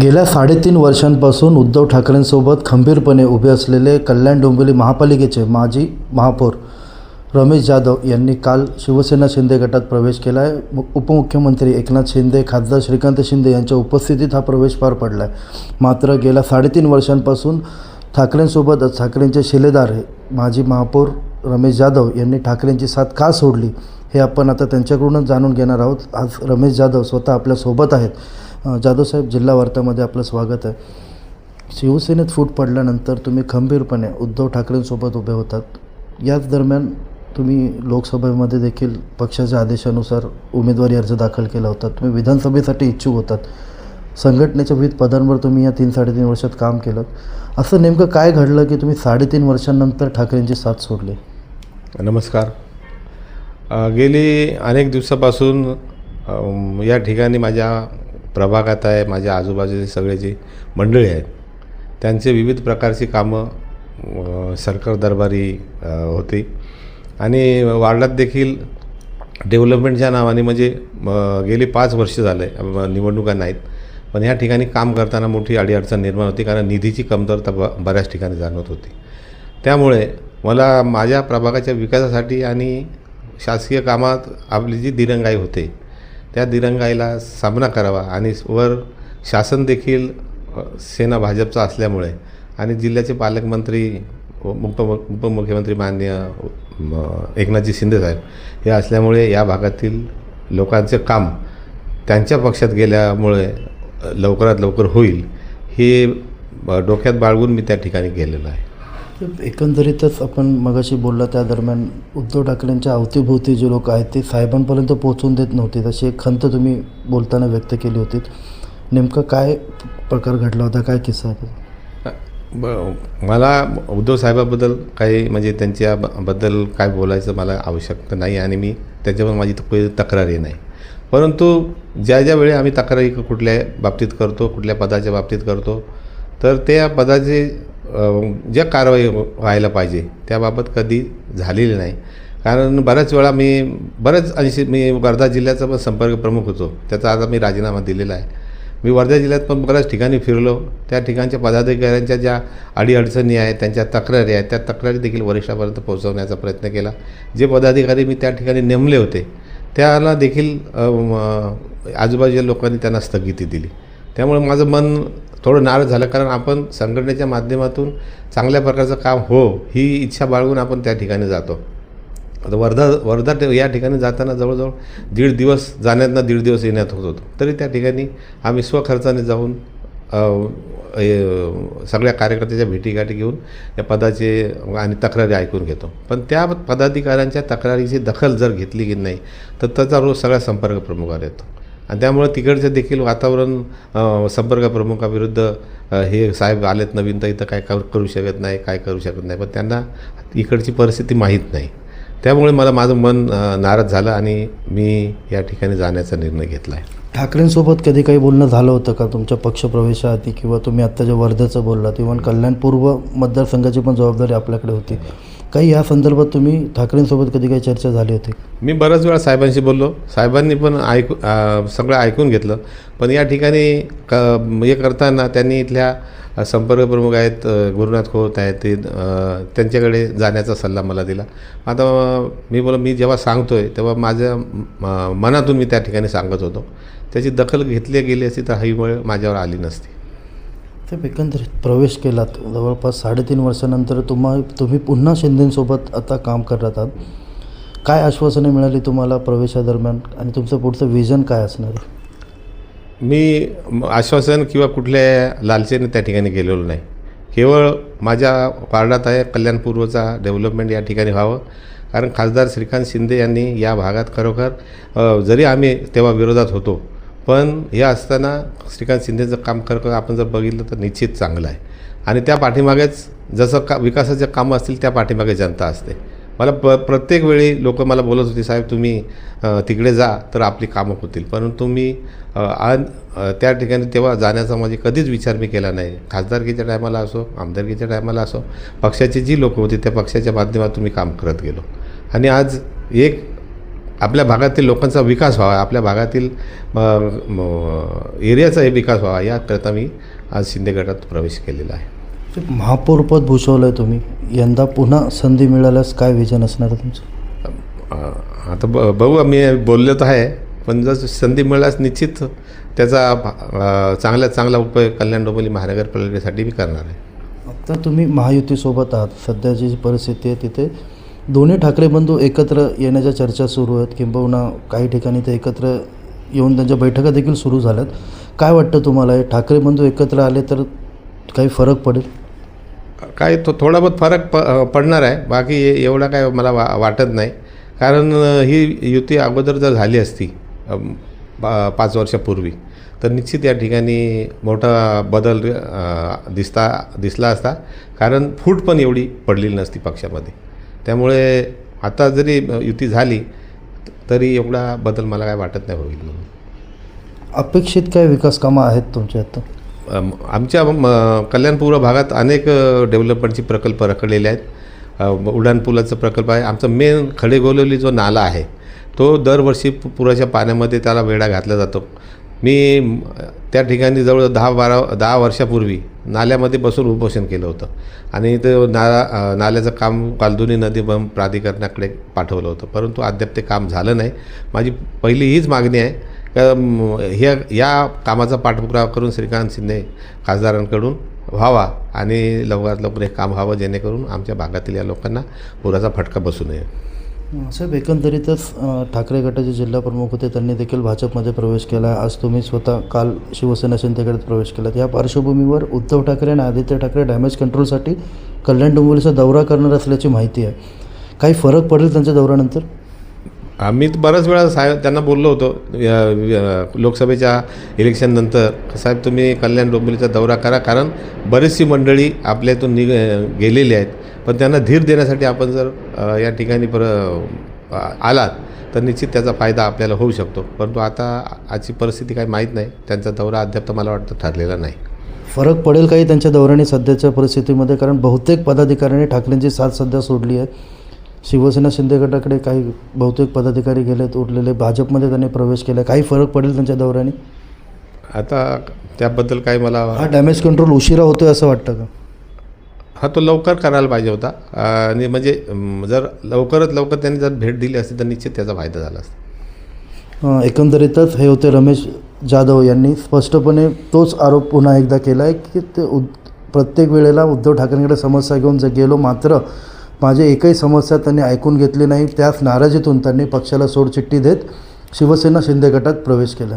गेल्या साडेतीन वर्षांपासून उद्धव ठाकरेंसोबत खंबीरपणे उभे असलेले कल्याण डोंबिवली महापालिकेचे माजी महापौर रमेश जाधव यांनी काल शिवसेना शिंदे गटात प्रवेश केला आहे उपमुख्यमंत्री एकनाथ शिंदे खासदार श्रीकांत शिंदे यांच्या उपस्थितीत हा प्रवेश पार पडला आहे मात्र गेल्या साडेतीन वर्षांपासून ठाकरेंसोबतच ठाकरेंचे शिलेदार हे माजी महापौर रमेश जाधव यांनी ठाकरेंची साथ का सोडली हे आपण आता त्यांच्याकडूनच जाणून घेणार आहोत. आज रमेश जाधव स्वतः आपल्यासोबत आहेत. जाधवसाहेब जिल्हा वार्तामध्ये आपलं स्वागत आहे. शिवसेनेत फूट पडल्यानंतर तुम्ही खंबीरपणे उद्धव ठाकरेंसोबत उभे होतात. याच दरम्यान तुम्ही लोकसभेमध्ये देखील पक्षाच्या आदेशानुसार उमेदवारी अर्ज दाखल केला होता. तुम्ही विधानसभेसाठी इच्छुक होतात. संघटनेच्या विविध पदांवर तुम्ही या तीन साडेतीन वर्षात काम केलं. असं नेमकं काय घडलं की तुम्ही साडेतीन वर्षांनंतर ठाकरेंची साथ सोडली? नमस्कार. गेली अनेक दिवसापासून या ठिकाणी माझ्या प्रभागात आहे माझ्या आजूबाजूचे सगळे जे मंडळी आहेत त्यांचे विविध प्रकारची कामं सरकार दरबारी होती. आणि वार्डात देखील डेव्हलपमेंटच्या नावाने म्हणजे गेली पाच वर्ष झाले निवडणुका नाहीत. पण ह्या ठिकाणी काम करताना मोठी अडीअडचण निर्माण होती कारण निधीची कमतरता ब बऱ्याच ठिकाणी जाणवत होती. त्यामुळे मला माझ्या प्रभागाच्या विकासासाठी आणि शासकीय कामात आपली जी दिरंगाई होते त्या दिरंगाईला सामना करावा. आणि वर शासन देखील सेना भाजपचा असल्यामुळे आणि जिल्ह्याचे पालकमंत्री उप उपमुख्यमंत्री माननीय म, एकनाथजी शिंदेसाहेब हे असल्यामुळे या भागातील लोकांचे काम त्यांच्या पक्षात गेल्यामुळे लवकरात लवकर होईल हे डोक्यात बाळगून मी त्या ठिकाणी गेलेलो आहे. एकंदरीतच आपण मगाशी बोलला त्या दरम्यान उद्धव ठाकरेंच्या अवतीभोवती जे लोक आहेत ते साहेबांपर्यंत पोहोचून देत नव्हते. तशी एक खंत तुम्ही बोलताना व्यक्त केली होती. नेमकं काय प्रकार घडला होता? काय किस्सा आहे ब मला उद्धव साहेबाबद्दल काही म्हणजे त्यांच्या बद्दल काय बोलायचं मला आवश्यकता नाही आणि मी त्याच्यावर माझी तक्रारही नाही. परंतु ज्या ज्या वेळी आम्ही तक्रारी कुठल्या बाबतीत करतो कुठल्या पदाच्या बाबतीत करतो तर त्या पदाचे ज्या कारवाई व्हायला पाहिजे त्याबाबत कधी झालेली नाही. कारण बऱ्याच वेळा मी बऱ्याच अंशी मी वर्धा जिल्ह्याचा पण संपर्क प्रमुख होतो. त्याचा आता मी राजीनामा दिलेला आहे. मी वर्धा जिल्ह्यात पण बऱ्याच ठिकाणी फिरलो. त्या ठिकाणच्या पदाधिकाऱ्यांच्या ज्या अडीअडचणी आहेत त्यांच्या तक्रारी आहेत त्या तक्रारी देखील वरिष्ठापर्यंत पोहोचवण्याचा प्रयत्न केला. जे पदाधिकारी मी त्या ठिकाणी नेमले होते त्याला देखील आजूबाजूच्या लोकांनी त्यांना स्थगिती दिली. त्यामुळे माझं मन थोडं नाराज झालं कारण आपण संघटनेच्या माध्यमातून चांगल्या प्रकारचं काम हो ही इच्छा बाळगून आपण त्या ठिकाणी जातो. आता वर्धा वर्धा या ठिकाणी जाताना जवळजवळ दीड दिवस जाण्यातनं दीड दिवस येण्यात होत होतो. तरी त्या ठिकाणी आम्ही स्वखर्चाने जाऊन सगळ्या कार्यकर्त्याच्या भेटीगाठी घेऊन या पदाचे आणि तक्रारी ऐकून घेतो. पण त्या पदाधिकाऱ्यांच्या तक्रारीची दखल जर घेतली की नाही तर त्याचा रोज सगळ्या संपर्क प्रमुखावर येतो. आणि त्यामुळे तिकडचं देखील वातावरण संपर्क प्रमुखाविरुद्ध हे साहेब आलेत नवीन तर इथं काय करू शकत नाही काय करू शकत नाही. पण त्यांना इकडची परिस्थिती माहीत नाही. त्यामुळे मला माझं मन नाराज झालं आणि मी या ठिकाणी जाण्याचा निर्णय घेतला आहे. ठाकरेंसोबत कधी काही बोलणं झालं होतं का? तुमच्या पक्षप्रवेशाआधी किंवा तुम्ही आत्ता जे वर्ध्याचं बोललात इव्हन कल्याण पूर्व मतदारसंघाची पण जबाबदारी आपल्याकडे होती. काही या संदर्भात तुम्ही ठाकरेंसोबत कधी काही चर्चा झाली होती? मी बऱ्याच वेळा साहेबांशी बोललो. साहेबांनी पण ऐकू सगळं ऐकून घेतलं. पण या ठिकाणी क हे करताना त्यांनी इथल्या संपर्क प्रमुख आहेत गुरुनाथ खोत आहेत ते त्यांच्याकडे जाण्याचा सल्ला मला दिला. आता मी बोल मी जेव्हा सांगतो आहे तेव्हा माझ्या म- मनातून मी त्या ठिकाणी सांगत होतो. त्याची दखल घेतली गेली असती तर ही वेळ माझ्यावर आली नसती. साहेब एकंदरीत प्रवेश केलात. जवळपास साडेतीन वर्षानंतर तुम्हा तुम्ही पुन्हा शिंदेसोबत आता काम करत आहात. काय आश्वासने मिळाली तुम्हाला प्रवेशादरम्यान? आणि तुमचं पुढचं विजन काय असणार? आहे मी आश्वासन किंवा कुठल्या लालचेने त्या ठिकाणी गेलेलो नाही. केवळ माझ्या वार्डात आहे कल्याणपूर्वचा डेव्हलपमेंट या ठिकाणी व्हावं. कारण खासदार श्रीकांत शिंदे यांनी या भागात खरोखर जरी आम्ही तेव्हा विरोधात होतो पण हे असताना श्रीकांत शिंदेचं काम करत आपण जर बघितलं तर निश्चित चांगलं आहे. आणि त्या पाठीमागेच जसं का विकासाचे कामं असतील त्या पाठीमागे जनता असते. मला प प्रत्येक वेळी लोक मला बोलत होते साहेब तुम्ही तिकडे जा तर आपली कामं होतील. परंतु मी अन त्या ठिकाणी तेव्हा जाण्याचा माझे कधीच विचार मी केला नाही. खासदारकीच्या टायमाला असो आमदारकीच्या टायमाला असो पक्षाची जी लोकं होती त्या पक्षाच्या माध्यमातून मी काम करत गेलो. आणि आज एक आपल्या भागातील लोकांचा विकास व्हावा आपल्या भागातील एरियाचा विकास व्हावा याकरता मी आज शिंदे गटात प्रवेश केलेला आहे. महापौरपद भूषवलं आहे तुम्ही. यंदा पुन्हा संधी मिळाल्यास काय विजन असणार आहे तुमचं? आता ब बघू मी बोललो तर आहे पण जर संधी मिळाल्यास निश्चित त्याचा चांगल्यात चांगला उपयोग कल्याण डोंबिवली महानगरपालिकेसाठी मी करणार आहे. आता तुम्ही महायुतीसोबत आहात. सध्याची जी परिस्थिती आहे तिथे दोन्ही ठाकरे बंधू एकत्र येण्याच्या चर्चा सुरू आहेत. किंबहुना काही ठिकाणी ते एकत्र येऊन त्यांच्या बैठका देखील सुरू झाल्यात. काय वाटतं तुम्हाला? हे ठाकरे बंधू एकत्र आले तर काही फरक पडेल? काय तो थोडा बहुत फरक प पडणार आहे. बाकी एवढा काय मला वा वाटत नाही. कारण ही युती अगोदर जर झाली असती पा पाच वर्षापूर्वी तर निश्चित या ठिकाणी मोठा बदल दिसता दिसला असता. कारण फूट पण एवढी पडलेली नसती पक्षामध्ये. त्यामुळे आता जरी युती झाली तरी एवढा बदल मला काय वाटत नाही होईल म्हणून अपेक्षित काय विकास कामं आहेत तुमच्या आता? आमच्या कल्याणपूर्व भागात अनेक डेव्हलपमेंटचे प्रकल्प रखडलेले आहेत. अ, उड्डाण पुलाचा प्रकल्प आहे. आमचा मेन खडेगोलवली जो नाला आहे तो दरवर्षी पुराच्या पाण्यामध्ये त्याला वेढा घातला जातो. मी त्या ठिकाणी जवळ दहा बारा दहा वर्षापूर्वी नाल्यामध्ये बसून उपोषण केलं होतं. आणि ते नाला नाल्याचं काम कालदुनी नदी बम प्राधिकरणाकडे पाठवलं होतं. परंतु अद्याप ते काम झालं नाही. माझी पहिली हीच मागणी आहे का ह्या या कामाचा पाठपुरावा करून श्रीकांत शिंदे खासदारांकडून व्हावा आणि लवकरात लवकर हे काम व्हावं जेणेकरून आमच्या भागातील या लोकांना पुराचा फटका बसू नये. साहेब एकंदरीतच ठाकरे गटाचे जिल्हा प्रमुख होते त्यांनी देखील भाजपमध्ये प्रवेश केला. आज तुम्ही स्वतः काल शिवसेना शिंदेकडे प्रवेश केला या पार्श्वभूमीवर उद्धव ठाकरे आणि आदित्य ठाकरे डॅमेज कंट्रोलसाठी कल्याण डोंबिवलीचा दौरा करणार असल्याची माहिती आहे. काही फरक पडेल त्यांच्या दौऱ्यानंतर? आम्ही तर बऱ्याच वेळा साहेब त्यांना बोललो होतो या- लोकसभेच्या इलेक्शननंतर साहेब तुम्ही कल्याण डोंबिवलीचा दौरा करा कारण बरीचशी मंडळी आपल्यातून निघ गेलेली आहेत. पण त्यांना धीर देण्यासाठी आपण जर या ठिकाणी पर आलात तर निश्चित त्याचा फायदा आपल्याला होऊ शकतो. परंतु आता आजची परिस्थिती काही माहीत नाही. त्यांचा दौरा अद्याप तर मला वाटतं ठरलेला नाही. फरक पडेल काही त्यांच्या दौऱ्याने सध्याच्या परिस्थितीमध्ये? कारण बहुतेक पदाधिकाऱ्यांनी ठाकरेंची साथ सध्या सोडली आहे. शिवसेना शिंदे गटाकडे काही बहुतेक पदाधिकारी गेलेत उरलेले भाजपमध्ये त्यांनी प्रवेश केला काही फरक पडेल त्यांच्या दौऱ्याने? आता त्याबद्दल काही मला हा डॅमेज कंट्रोल उशिरा होतोय असं वाटतं का? हा तो लवकर करायला पाहिजे होता. आणि म्हणजे जर लवकरात लवकर त्यांनी जर भेट दिली असती तर निश्चित त्याचा फायदा झाला असता. एकंदरीतच हे होते रमेश जाधव यांनी. स्पष्टपणे तोच आरोप पुन्हा एकदा केला आहे की ते उद प्रत्येक वेळेला उद्धव ठाकरेंकडे समस्या घेऊन जर गेलो मात्र माझी एकही समस्या त्यांनी ऐकून घेतली नाही. त्याच नाराजीतून त्यांनी पक्षाला सोडचिठ्ठी देत शिवसेना शिंदे गटात प्रवेश केला.